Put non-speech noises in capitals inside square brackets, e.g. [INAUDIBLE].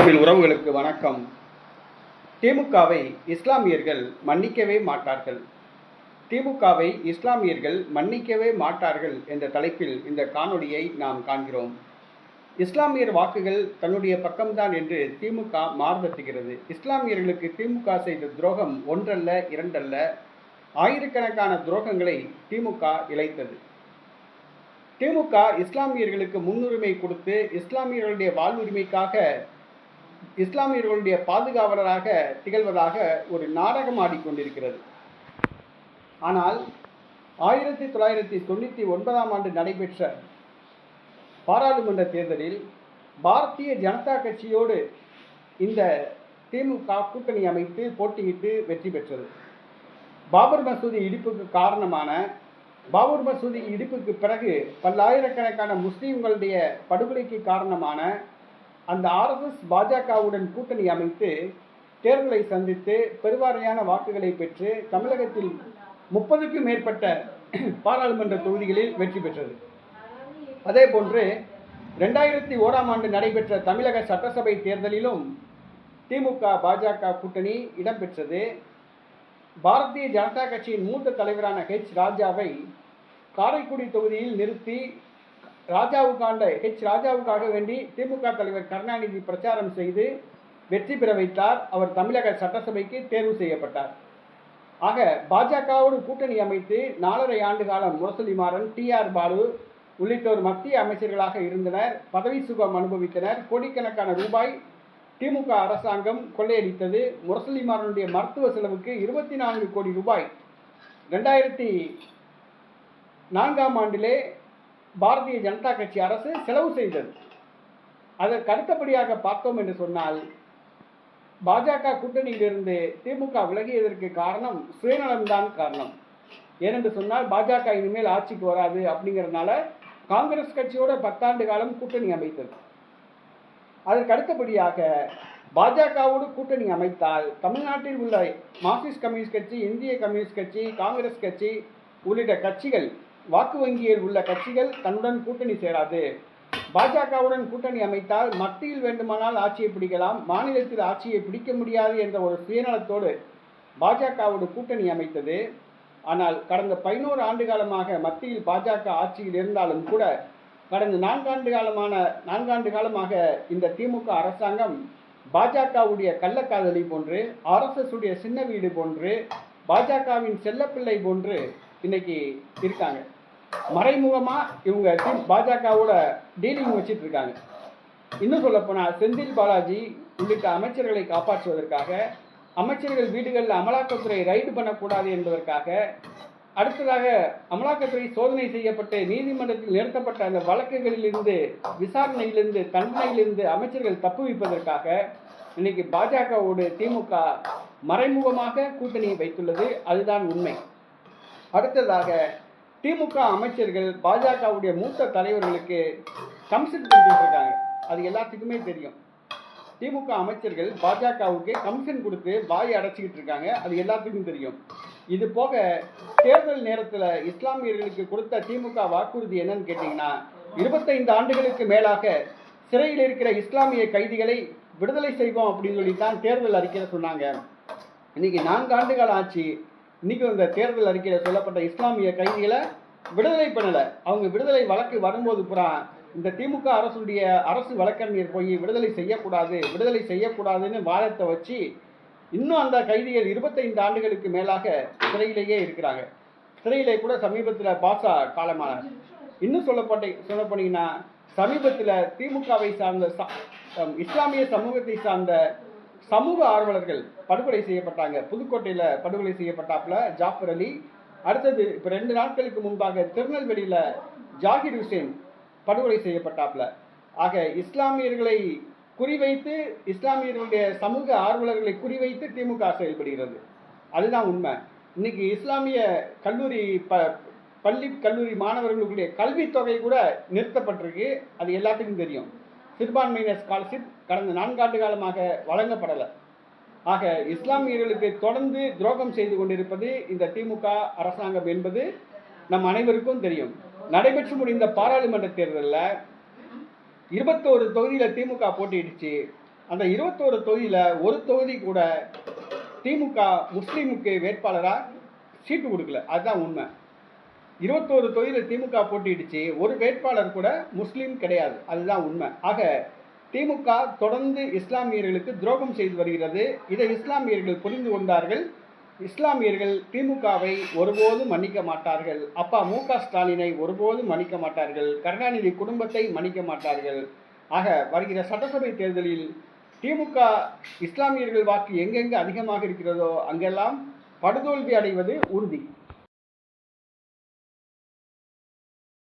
தமிழ் உறவுகளுக்கு வணக்கம். திமுகவை இஸ்லாமியர்கள் மன்னிக்கவே மாட்டார்கள். திமுகவை இஸ்லாமியர்கள் மன்னிக்கவே மாட்டார்கள் என்ற தலைப்பில் இந்த காணொளியை நாம் காண்கிறோம். இஸ்லாமியர் வாக்குகள் தன்னுடைய பக்கம்தான் என்று திமுக மார்பத்துகிறது இஸ்லாமியர்களுக்கு திமுக செய்த துரோகம் ஒன்றல்ல இரண்டல்ல ஆயிரக்கணக்கான துரோகங்களை திமுக இழைத்தது. திமுக இஸ்லாமியர்களுக்கு முன்னுரிமை கொடுத்து இஸ்லாமியர்களுடைய வாழ்வுரிமைக்காக இஸ்லாமியர்களுடைய பாதுகாவலராக திகழ்வதாக ஒரு நாடகம் ஆடிக்கொண்டிருக்கிறது. ஆனால் ஆயிரத்தி தொள்ளாயிரத்தி தொண்ணூற்றி ஒன்பதாம் ஆண்டு நடைபெற்ற பாராளுமன்ற தேர்தலில் பாரதிய ஜனதா கட்சியோடு இந்த திமுக கூட்டணி அமைத்து போட்டியிட்டு வெற்றி பெற்றது. பாபர் மசூதி இடிப்புக்கு காரணமான பாபர் மசூதி இடிப்புக்கு பிறகு பல்லாயிரக்கணக்கான முஸ்லீம்களுடைய படுகொலைக்கு காரணமான அந்த ஆர்எஸ்எஸ் பாஜகவுடன் கூட்டணி அமைத்து தேர்தலை சந்தித்து பெருவாரியான வாக்குகளை பெற்று தமிழகத்தில் முப்பதுக்கும் மேற்பட்ட [CLEARS THROAT] பாராளுமன்ற தொகுதிகளில் வெற்றி பெற்றது. அதே போன்று ரெண்டாயிரத்தி ஓராம் ஆண்டு நடைபெற்ற தமிழக சட்டசபை தேர்தலிலும் திமுக பாஜக கூட்டணி இடம்பெற்றது பாரதிய ஜனதா கட்சியின் மூத்த தலைவரான ஹெச் ராஜாவை காரைக்குடி தொகுதியில் நிறுத்தி ராஜாவுக்காண்ட ஹெச் ராஜாவுக்காக வேண்டி திமுக தலைவர் கருணாநிதி பிரச்சாரம் செய்து வெற்றி பெற வைத்தார். அவர் தமிழக சட்டசபைக்கு தேர்வு செய்யப்பட்டார். ஆக பாஜகவோடு கூட்டணி அமைத்து நாலரை ஆண்டு காலம் முரசொலி மாறன் டி. ஆர். பாலு உள்ளிட்டோர் மத்திய அமைச்சர்களாக இருந்தனர். பதவி சுகம் அனுபவித்தனர். கோடிக்கணக்கான ரூபாய் திமுக அரசாங்கம் கொள்ளையடித்தது. முரசொலி மாறனுடைய மருத்துவ செலவுக்கு இருபத்தி நான்கு கோடி ரூபாய். ரெண்டாயிரத்தி நான்காம் ஆண்டிலே பாரதிய ஜனதா கட்சி அரசு செலவு செய்தது. அதற்கு அடுத்தபடியாக பார்த்தோம் என்று சொன்னால் பாஜக கூட்டணியிலிருந்து திமுக விலகியதற்கு காரணம் சுயநலம்தான் காரணம். ஏனென்று சொன்னால் பாஜக இனிமேல் ஆட்சிக்கு வராது அப்படிங்கிறதுனால காங்கிரஸ் கட்சியோட பத்தாண்டு காலம் கூட்டணி அமைத்தது. அதற்கு அடுத்தபடியாக பாஜகவோடு கூட்டணி அமைத்தால் தமிழ்நாட்டில் உள்ள மார்க்சிஸ்ட் கம்யூனிஸ்ட் கட்சி இந்திய கம்யூனிஸ்ட் கட்சி காங்கிரஸ் கட்சி உள்ளிட்ட கட்சிகள் வாக்கு வங்கியில் உள்ள கட்சிகள் தன்னுடன் கூட்டணி சேராது. பாஜகவுடன் கூட்டணி அமைத்தால் மத்தியில் வேண்டுமானால் ஆட்சியை பிடிக்கலாம் மாநிலத்தில் ஆட்சியை பிடிக்க முடியாது என்ற ஒரு சுயநலத்தோடு பாஜகவோடு கூட்டணி அமைத்தது. ஆனால் கடந்த பதினோரு ஆண்டு காலமாக மத்தியில் பாஜக ஆட்சியில் இருந்தாலும் கூட கடந்த நான்காண்டு காலமான நான்காண்டு காலமாக இந்த திமுக அரசாங்கம் பாஜகவுடைய கள்ளக்காதலி போன்று ஆர்எஸ்எஸ் உடைய சின்ன வீடு போன்று பாஜகவின் செல்லப்பிள்ளை போன்று இன்னைக்கு இருக்காங்க. மறைமுகமாக இவங்க பாஜகவோட டீலிங் வச்சிட்டு இருக்காங்க. இன்னும் சொல்லப்போனால் செந்தில் பாலாஜி உள்ளிட்ட அமைச்சர்களை காப்பாற்றுவதற்காக அமைச்சர்கள் வீடுகளில் அமலாக்கத்துறை ரைடு பண்ணக்கூடாது என்பதற்காக அடுத்ததாக அமலாக்கத்துறை சோதனை செய்யப்பட்டு நீதிமன்றத்தில் நிறுத்தப்பட்ட அந்த வழக்குகளிலிருந்து விசாரணையிலிருந்து தண்டனையிலிருந்து அமைச்சர்கள் தப்புவிப்பதற்காக இன்னைக்கு பாஜகவோடு திமுக மறைமுகமாக கூட்டணி வைத்துள்ளது. அதுதான் உண்மை. அடுத்ததாக திமுக அமைச்சர்கள் பாஜகவுடைய மூத்த தலைவர்களுக்கு கமிஷன் கொடுத்துட்டு இருக்காங்க அது எல்லாத்துக்குமே தெரியும். திமுக அமைச்சர்கள் பாஜகவுக்கு கமிஷன் கொடுத்து வாயை அடைச்சிக்கிட்டு இருக்காங்க. அது எல்லாத்துக்கும் தெரியும். இது போக தேர்தல் நேரத்தில் இஸ்லாமியர்களுக்கு கொடுத்த திமுக வாக்குறுதி என்னன்னு கேட்டிங்கன்னா இருபத்தைந்து ஆண்டுகளுக்கு மேலாக சிறையில் இருக்கிற இஸ்லாமிய கைதிகளை விடுதலை செய்வோம் அப்படின்னு சொல்லி தான் தேர்தல் அறிக்கையில் சொன்னாங்க. இன்னைக்கு நான்கு ஆண்டுகள் ஆச்சு. இன்றைக்கும் இந்த தேர்தல் அறிக்கையில் சொல்லப்பட்ட இஸ்லாமிய கைதிகளை விடுதலை பண்ணலை. அவங்க விடுதலை வழக்கு வரும்போது புறா இந்த திமுக அரசுடைய அரசு வழக்கறிஞர் போய் விடுதலை செய்யக்கூடாது விடுதலை செய்யக்கூடாதுன்னு வாதத்தை வச்சு இன்னும் அந்த கைதிகள் இருபத்தைந்து ஆண்டுகளுக்கு மேலாக சிறையிலேயே இருக்கிறாங்க. சிறையிலே கூட சமீபத்தில் பாசா காலமானார் இன்னும் சொல்லப்பட்ட சொல்ல போனீங்கன்னா சமீபத்தில் திமுகவை சார்ந்த இஸ்லாமிய சமூகத்தை சார்ந்த சமூக ஆர்வலர்கள் படுகொலை செய்யப்பட்டாங்க. புதுக்கோட்டையில் படுகொலை செய்யப்பட்டாப்புல ஜாஃபர் அலி. அடுத்தது இப்போ ரெண்டு நாட்களுக்கு முன்பாக திருநெல்வேலியில் ஜாகிர் ஹுசேன் படுகொலை செய்யப்பட்டாப்புல. ஆக இஸ்லாமியர்களை குறிவைத்து இஸ்லாமியர்களுடைய சமூக ஆர்வலர்களை குறிவைத்து திமுக செயல்படுகிறது. அதுதான் உண்மை. இன்னைக்கு இஸ்லாமிய கல்லூரி ப பள்ளி கல்லூரி மாணவர்களுடைய கல்வித் தொகை கூட நிறுத்தப்பட்டிருக்கு. அது எல்லாத்துக்கும் தெரியும். சிறுபான்மையினர் ஸ்காலர்ஷிப் கடந்த நான்காண்டு காலமாக வழங்கப்படலை. ஆக இஸ்லாமியர்களுக்கு தொடர்ந்து துரோகம் செய்து கொண்டிருப்பது இந்த திமுக அரசாங்கம் என்பது நம் அனைவருக்கும் தெரியும். நடைபெற்று முடிந்த பாராளுமன்ற தேர்தலில் இருபத்தோரு தொகுதியில் திமுக போட்டியிடுச்சு. அந்த இருபத்தோரு தொகுதியில் ஒரு தொகுதி கூட திமுக முஸ்லீமுக்கு வேட்பாளராக சீட்டு கொடுக்கல. அதுதான் உண்மை. இருபத்தோரு தொகுதியில் திமுக போட்டியிடுச்சு ஒரு வேட்பாளர் கூட முஸ்லீம் கிடையாது. அதுதான் உண்மை. ஆக திமுக தொடர்ந்து இஸ்லாமியர்களுக்கு துரோகம் செய்து வருகிறது. இதை இஸ்லாமியர்கள் புரிந்து கொண்டார்கள். இஸ்லாமியர்கள் திமுகவை ஒருபோதும் மன்னிக்க மாட்டார்கள். அப்பா மு க ஸ்டாலினை ஒருபோதும் மன்னிக்க மாட்டார்கள். கருணாநிதி குடும்பத்தை மன்னிக்க மாட்டார்கள். ஆக வருகிற சட்டசபை தேர்தலில் திமுக இஸ்லாமியர்கள் வாக்கு எங்கெங்கு அதிகமாக இருக்கிறதோ அங்கெல்லாம் படுதோல்வி அடைவது உறுதி.